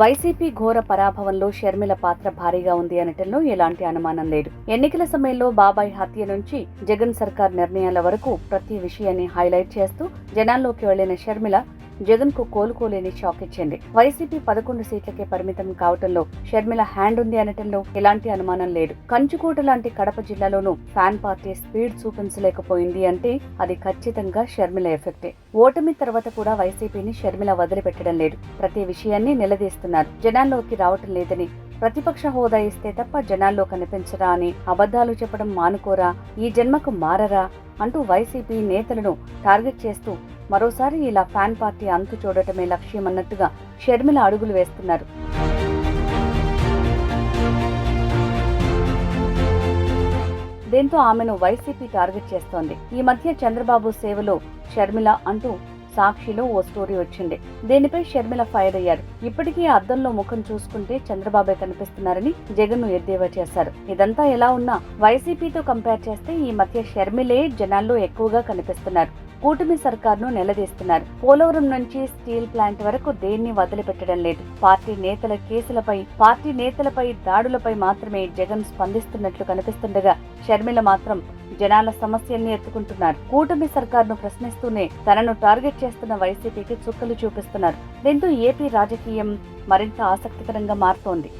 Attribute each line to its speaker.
Speaker 1: YCP ఘోర పరాభవంలో షర్మిల పాత్ర భారీగా ఉంది అనటంలో ఎలాంటి అనుమానం లేదు. ఎన్నికల సమయంలో బాబాయ్ హత్య నుంచి జగన్ సర్కార్ నిర్ణయాల వరకు ప్రతి విషయాన్ని హైలైట్ చేస్తూ జనాల్లోకి వెళ్ళిన షర్మిల జగన్కు కోలుకోలేని షాక్ ఇచ్చింది. వైసీపీ పదకొండు సీట్లకే పరిమితం కావటంలో షర్మిల హ్యాండ్ ఉంది అనటంలో ఎలాంటి అనుమానం లేదు. కంచుకోట లాంటి కడప జిల్లాలోనూ ఫ్యాన్ పార్టీ స్పీడ్ చూపించలేకపోయింది అంటే అది ఖచ్చితంగా షర్మిల ఎఫెక్టే. ఓటమి తర్వాత కూడా వైసీపీని షర్మిల వదిలిపెట్టడం లేదు. ప్రతి విషయాన్ని నిలదీస్తున్నారు. జనాల్లోకి రావటం లేదని ప్రతిపక్ష హోదా ఇస్తే తప్ప జనాల్లో కనిపించరా అని అబద్ధాలు చెప్పడం మానుకోరా ఈ జన్మకు మారరా అంటూ వైసీపీ నేతలను టార్గెట్ చేస్తూ మరోసారి ఇలా ఫ్యాన్ పార్టీ అంతు చూడటమే లక్ష్యమన్నట్టుగా షర్మిల అడుగులు వేస్తున్నారు. దీంతో ఆమెను వైసీపీ టార్గెట్ చేస్తోంది. ఈ మధ్య చంద్రబాబు సేవలో షర్మిల అంటూ సాక్షిలో ఓ స్టోరీ వచ్చింది. దీనిపై షర్మిల ఫైర్ అయ్యారు. ఇప్పటికీ అద్దంలో ముఖం చూసుకుంటే చంద్రబాబే కనిపిస్తున్నారని జగన్ను ఎద్దేవా చేశారు. ఇదంతా ఎలా ఉన్నా వైసీపీతో కంపేర్ చేస్తే ఈ మధ్య షర్మిలే జనాల్లో ఎక్కువగా కనిపిస్తున్నారు. కూటమి సర్కార్ను నిలదీస్తున్నారు. పోలవరం నుంచి స్టీల్ ప్లాంట్ వరకు దేన్ని వదిలిపెట్టడం లేదు. పార్టీ నేతల కేసులపై పార్టీ నేతలపై దాడులపై మాత్రమే జగన్ స్పందిస్తున్నట్లు కనిపిస్తుండగా షర్మిల మాత్రం జనాల సమస్యల్ని ఎత్తుకుంటున్నారు. కూటమి సర్కార్ను ప్రశ్నిస్తూనే తనను టార్గెట్ చేస్తున్న వైసీపీకి చుక్కలు చూపిస్తున్నారు. దీంతో ఏపీ రాజకీయం మరింత ఆసక్తికరంగా మారుతోంది.